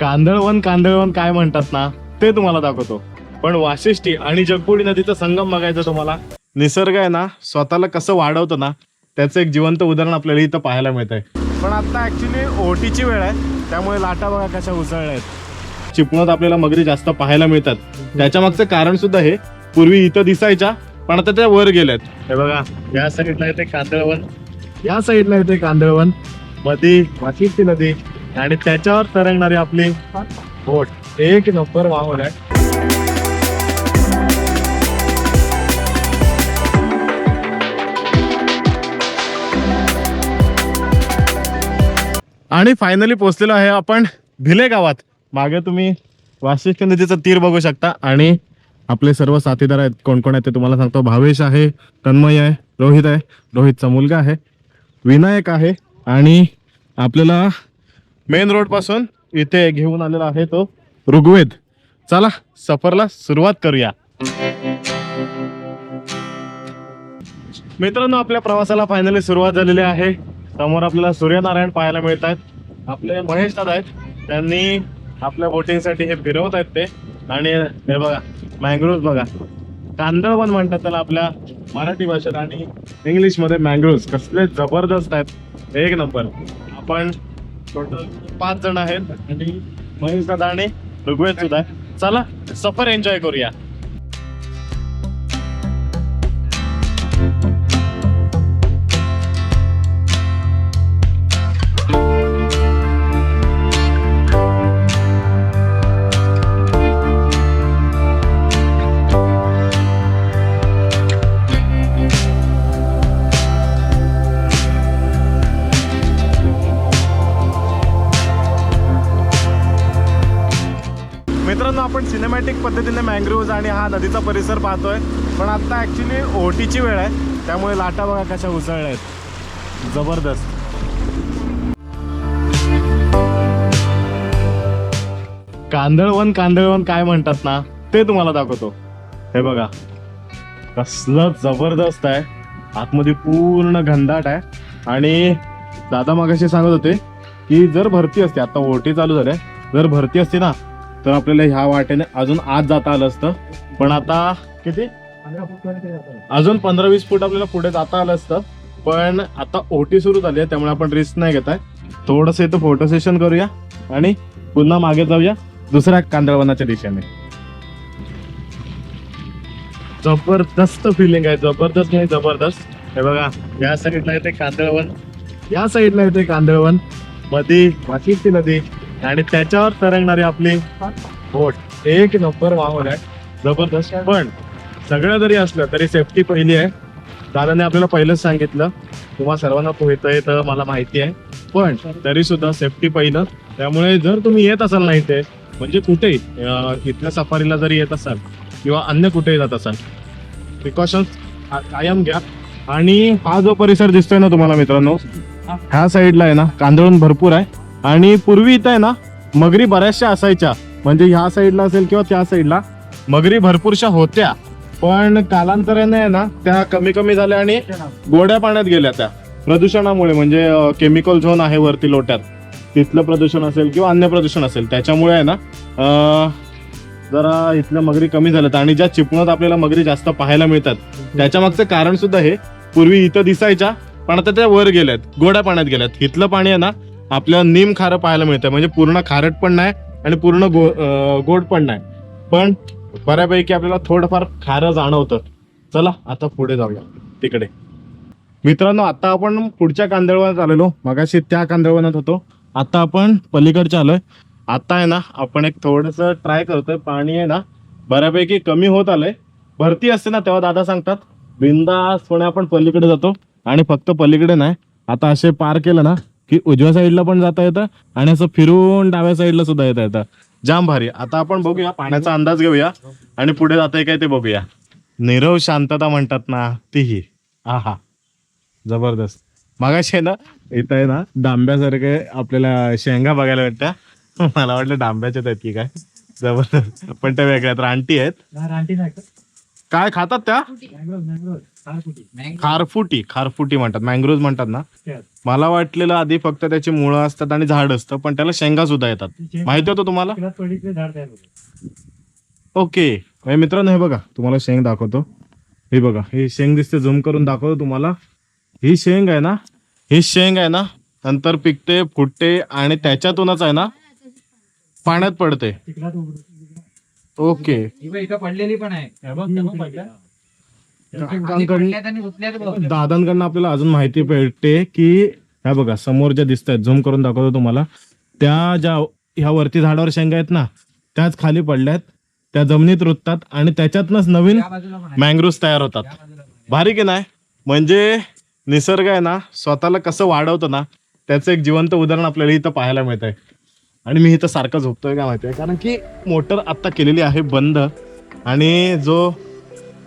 कांदळवन कांदळवन काय म्हणतात ना ते तुम्हाला दाखवतो. पण वाशिष्ठी आणि जगबुडी नदीचा संगम बघायचा तुम्हाला. निसर्ग आहे ना स्वतःला कसं वाढवतं ना त्याचं एक जिवंत उदाहरण आपल्याला इथं पाहायला मिळत आहे पण आता ऍक्च्युली ओटीची वेळ आहे त्यामुळे लाटा बघा कशा उसळल्या आहेत. चिपळूणात आपल्याला मगरी जास्त पाहायला मिळतात. त्याच्या मागचं कारण सुद्धा हे पूर्वी इथं दिसायच्या पण आता त्या वर गेल्यात. हे बघा या साईडला येते कांदळवन. या साईडला येते कांदळवन. मधी वाशिष्ठी नदी. आणि त्याच्यावर तरंगणारी आपली बोट. एक नंबर वाहून आहे. आणि फायनली पोहोचलेलो आहे आपण भिले गावात. मागे तुम्ही वाशिष्ठ नदीचं तीर बघू शकता आणि आपले सर्व साथीदार आहेत. कोण कोण आहेत ते तुम्हाला सांगतो. भावेश आहे तन्मय आहे रोहित आहे. रोहितचा मुलगा आहे विनायक आहे आणि आपल्याला मेन रोडपासून इथे घेऊन आलेला आहे तो ऋग्वेद. चला सफरला सुरुवात करूया. मित्रांनो आपल्या प्रवासाला फायनली सुरुवात झालेली आहे. समोर आपल्याला सूर्यनारायण पाहायला मिळत आहेत आपले महेश दादा आहेत. त्यांनी आपल्या बोटिंगसाठी हे फिरवत आहेत ते. आणि हे बघा मँग्रोव्ह बघा. कांदळवन म्हणतात त्याला आपल्या मराठी भाषेत. आणि इंग्लिशमध्ये मँग्रोव्ह कसले जबरदस्त आहेत. एक नंबर. आपण टोटल पाच जण आहेत आणि महेश दादा आणि रघुवेद सुद्धा चला सफर एन्जॉय करूया. मित्रांनो आपण सिनेमॅटिक पद्धतीने मँग्रोव्ज आणि हा नदीचा परिसर पाहतोय. पण आत्ता ॲक्च्युली ओटीची वेळ आहे. त्यामुळे लाटा बघा कशा उसळल्या आहेत. जबरदस्त. कांदळवन कांदळवन काय म्हणतात ना ते तुम्हाला दाखवतो. हे बघा. कसलं जबरदस्त आहे. आतमध्ये पूर्ण घनदाट आहे. आणि दादा मागाशी सांगत होते की जर भरती असते आता ओटी चालू झाल्या जर भरती असते ना तर आपल्याला ह्या वाटेने अजून आत जाता आलं असतं. पण आता किती? अजून पंधरा वीस फूट आपल्याला पुढे जाता आलं असतं. पण आता ओटी सुरू झाली आहे त्यामुळे आपण रिस्क नाही घेत आहे थोडस इथं फोटो सेशन करूया आणि पुन्हा मागे जाऊया दुसऱ्या कांदळवनाच्या दिशेने. जबरदस्त फिलिंग आहे जबरदस्त नाही जबरदस्त. हे बघा या साईडला येते कांदळवन. या साईडला येते कांदळवन. मध्ये वाशिष्ठी नदी. आणि त्याच्यावर तरंगणारी आपली बोट. एक नंबर वाहून आहे. जबरदस्त. पण सगळं जरी असलं तरी सेफ्टी पहिली आहे. दादाने आपल्याला पहिलंच सांगितलं. तुम्हा सर्वांना पोहतंय तर मला माहिती आहे. पण तरी सुद्धा सेफ्टी पहिलं. त्यामुळे जर तुम्ही येत असाल ना इथे म्हणजे कुठेही इथल्या सफारीला जरी येत असाल किंवा अन्य कुठेही जात असाल प्रिकॉशन्स कायम घ्या. आणि हा जो परिसर दिसतोय ना तुम्हाला मित्रांनो ह्या साईडला आहे ना कांदळून भरपूर आहे. आणि पूर्वी इथं आहे ना मगरी बऱ्याचशा असायच्या. म्हणजे ह्या साईडला असेल किंवा त्या साईडला मगरी भरपूरशा होत्या. पण कालांतराने आहे ना त्या कमी कमी झाल्या आणि गोड्या पाण्यात गेल्या त्या. प्रदूषणामुळे म्हणजे केमिकल झोन आहे वरती लोट्यात. तिथलं प्रदूषण असेल किंवा अन्य प्रदूषण असेल त्याच्यामुळे आहे ना जरा इथल्या मगरी कमी झाल्यात आणि ज्या चिपळूणात आपल्याला मगरी जास्त पाहायला मिळतात त्याच्या मागचं कारण सुद्धा हे पूर्वी इथं दिसायच्या पण आता त्या वर गेल्यात गोड्या पाण्यात गेल्यात. इथलं पाणी आहे ना आपल्याला नीम खारं पाहायला मिळतं म्हणजे पूर्ण खारट पण नाही आणि पूर्ण गो गोड पण नाही. पण बऱ्यापैकी आपल्याला थोडंफार खारं जाणवतं. चला आता पुढे जाऊया. तिकडे. मित्रांनो आता आपण पुढच्या कांदळवनात आलेलो. मगाशी त्या कांदळवनात होतो. आता आपण पलीकडच्या आलोय. आता आहे ना आपण एक थोडस ट्राय करतोय. पाणी आहे ना बऱ्यापैकी कमी होत आलंय. भरती असते ना तेव्हा दादा सांगतात बिंदासपणे आपण पलीकडे जातो. आणि फक्त पलीकडे नाही. आता असे पार केलं ना की उजव्या साईडला पण जाता येतं आणि असं फिरून डाव्या साईडला सुद्धा येता येतं. जाम भारी. आता आपण बघूया पाण्याचा अंदाज घेऊया आणि पुढे जाताय काय ते बघूया. निरव शांतता म्हणतात ना तीही. आहा. जबरदस्त. मागाशी आहे ना इथं आहे ना डांब्यासारखे आपल्याला शेंगा बघायला भेटत्या. मला वाटलं डांब्याच्याच आहेत की काय. जबरदस्त. पण त्या वेगळ्या रानटी आहेत. काय खातात त्या? खारफुटी. खारफुटी म्हणतात. मँग्रोव्ह म्हणतात ना? मला वाटलेलं आधी फक्त त्याची मुळं असतात आणि झाड असतं पण त्याला शेंगा सुद्धा येतात. माहिती होतं तुम्हाला? ओके. मित्रांनो हे बघा. तुम्हाला शेंग दाखवतो. हे बघा. ही शेंग दिसते झूम करून दाखवतो तुम्हाला. ही शेंग आहे ना? ही शेंग आहे ना? नंतर पिकते फुटते आणि त्याच्यातूनच आहे ना? पाण्यात पडते. ओके. इथं पडलेली पण आहे. दादांकडनं आपल्याला अजून माहिती भेटते की ह्या बघा समोर ज्या दिसत आहेत झूम करून दाखवतो तुम्हाला. त्या ज्या ह्या वरती झाडावर शेंगा आहेत ना त्याच खाली पडल्यात. त्या जमिनीत रुततात आणि त्याच्यातनच नवीन मँग्रोव्ह तयार होतात. भारी की नाही? म्हणजे निसर्ग आहे ना स्वतःला कसं वाढवतं ना त्याचं एक जिवंत उदाहरण आपल्याला इथं पाहायला मिळत आहे आणि मी इथं सारखं झोपतोय का माहिती आहे. कारण की मोटर आत्ता केलेली आहे बंद आणि जो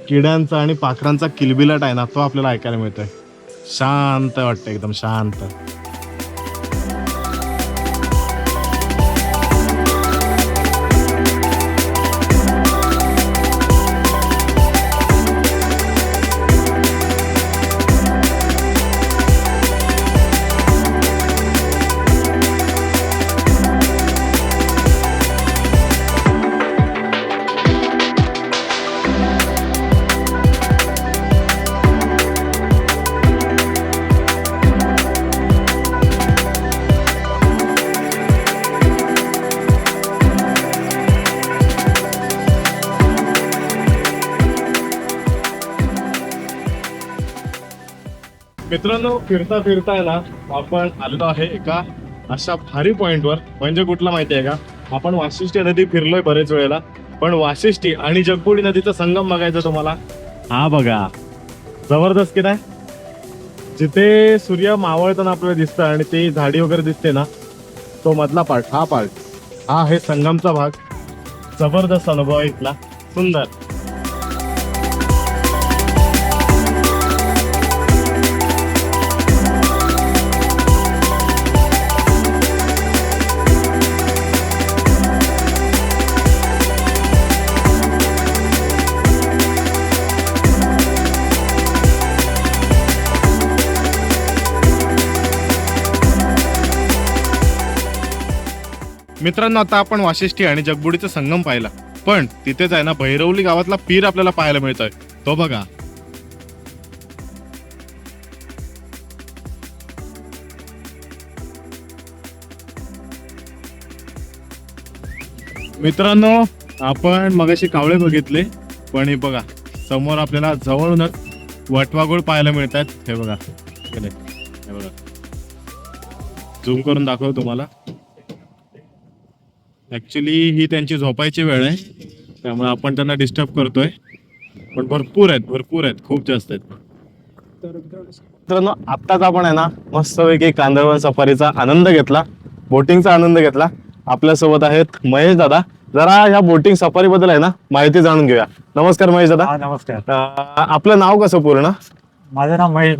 किड्यांचा आणि पाखरांचा किलबिलाट आहे ना तो आपल्याला ऐकायला मिळतोय. शांत वाटतं एकदम शांत. मित्रांनो फिरता फिरता ना आपण आलेलो आहे एका अशा भारी पॉइंटवर म्हणजे कुठला माहिती आहे का? आपण वाशिष्ठी नदी फिरलोय बरेच वेळेला. पण वाशिष्ठी आणि जगबुडी नदीचा संगम बघायचा तुम्हाला. हा बघा. जबरदस्त की नाही? जिथे सूर्य मावळताना आपल्याला दिसतं आणि ते झाडी वगैरे दिसते ना तो मधला पार्ट हा पार्ट हा आहे संगमचा भाग. जबरदस्त अनुभव इथला. सुंदर. मित्रांनो आता आपण वाशिष्ठी आणि जगबुडीचा संगम पाहिला. पण तिथेच आहे ना भैरवली गावातला पीर आपल्याला पाहायला मिळतोय. तो बघा. मित्रांनो आपण मगाशी कावळे बघितले पण हे बघा समोर आपल्याला जवळूनच वटवागुळ पाहायला मिळतात हे बघा. हे बघा. झूम करून दाखवतो तुम्हाला. ऍक्च्युली ही त्यांची झोपायची वेळ आहे त्यामुळे आपण त्यांना डिस्टर्ब करतोय पण भरपूर आहेत भरपूर आहेत खूप जास्त आहेत मित्रांनो आत्ताच आपण आहे ना मस्तपैकी कांदळवन सफारीचा आनंद घेतला बोटिंगचा आनंद घेतला आपल्यासोबत आहेत महेश दादा जरा ह्या बोटिंग सफारी बद्दल आहे ना माहिती जाणून घेऊया नमस्कार महेश दादा हा नमस्कार अं, आपलं नाव कसं पूर्ण माझं नाव महेश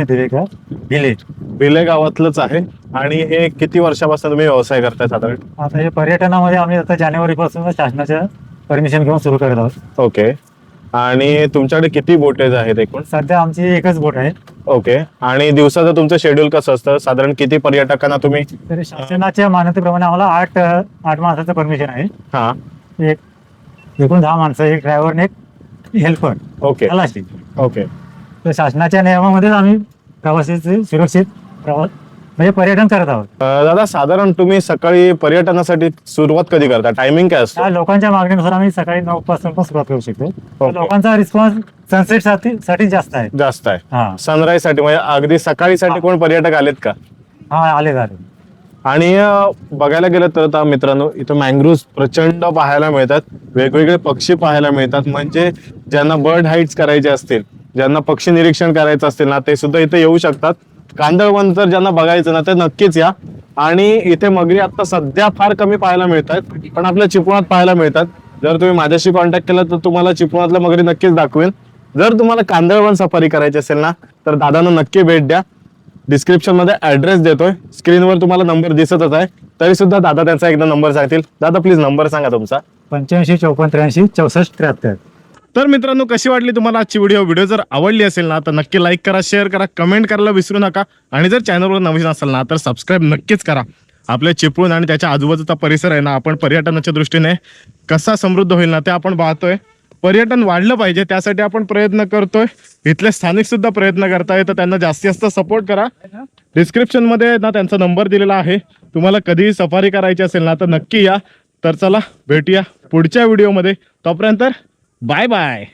दिवेकर भिले भिले गावातलंच आहे आणि हे किती वर्षापासून तुम्ही व्यवसाय करताय साधारण? आता हे पर्यटनामध्ये आम्ही आता जानेवारी पासून शासनाच्या परमिशन घेऊन सुरू करत आहोत. ओके. आणि तुमच्याकडे किती बोटेज आहेत एकूण? सध्या आमची एकच बोट आहे. ओके. आणि दिवसाचं तुमचं शेड्यूल कसं असतं? साधारण किती पर्यटकांना तुम्ही? तर शासनाच्या मान्यतेप्रमाणे आम्हाला आठ आठ माणसाचं परमिशन आहे. हा. एक एकूण दहा माणसं एक ड्रायव्हर एक हेल्पर ओके. खलाशी ओके. तर शासनाच्या नियमामध्येच आम्ही प्रवासीचे सुरक्षित प्रवास म्हणजे पर्यटन करत आहोत. अं, दादा साधारण तुम्ही सकाळी पर्यटनासाठी सुरुवात कधी करता? टायमिंग काय असतो? त्या लोकांच्या मागणीनुसार आम्ही सकाळी नऊ पासून पण सुरुवात करू शकतो. तर. लोकांचा रिस्पॉन्स सनसेटसाठी साठी जास्त आहे. जास्त आहे. हा. सनराईजसाठी म्हणजे अगदी सकाळीसाठी कोण पर्यटक आलेत का? हा आले झाले आणि अं, बघायला गेलं तर आता मित्रांनो इथं मँग्रोव्ह प्रचंड पाहायला मिळतात. वेगवेगळे पक्षी पाहायला मिळतात. म्हणजे ज्यांना बर्ड हाईट्स करायचे असतील ज्यांना पक्षी निरीक्षण करायचं असतील ना ते सुद्धा इथे येऊ शकतात. कांदळवन जर ज्यांना बघायचं ना ते नक्कीच या. आणि इथे मगरी आता सध्या फार कमी पाहायला मिळतात पण आपल्या चिपळात पाहायला मिळतात. जर तुम्ही माझ्याशी कॉन्टॅक्ट केला तर तुम्हाला चिपळातल्या मगरी नक्कीच दाखवेन. जर तुम्हाला कांदळवन सफारी करायची असेल ना तर दादांना नक्की भेट द्या. डिस्क्रिप्शनमध्ये ऍड्रेस देतोय. स्क्रीनवर तुम्हाला नंबर दिसतच आहे. तरी सुद्धा दादा त्यांचा एकदा नंबर सांगतील. दादा प्लीज नंबर सांगा तुमचा. पंच्याऐंशी चौपन्न त्र्याऐंशी चौसष्ट त्र्याहत्तर. तर मित्रांनो कशी वाटली तुम्हाला आजची व्हिडिओ व्हिडिओ जर आवडली असेल ना तर नक्की लाईक करा शेअर करा कमेंट करायला विसरू नका. आणि जर चॅनलवर नवीन असेल ना तर सबस्क्राईब नक्कीच करा. आपल्या चिपळूण आणि त्याच्या आजूबाजूचा परिसर आहे ना आपण पर्यटनाच्या दृष्टीने कसा समृद्ध होईल ना ते आपण पाहतोय. पर्यटन वाढलं पाहिजे त्यासाठी आपण प्रयत्न करतोय. इथले स्थानिक सुद्धा प्रयत्न करताय तर त्यांना जास्तीत जास्त सपोर्ट करा. डिस्क्रिप्शनमध्ये ना त्यांचा नंबर दिलेला आहे. तुम्हाला कधीही सफारी करायची असेल ना तर नक्की या. तर चला भेटूया पुढच्या व्हिडिओमध्ये तोपर्यंत Bye bye.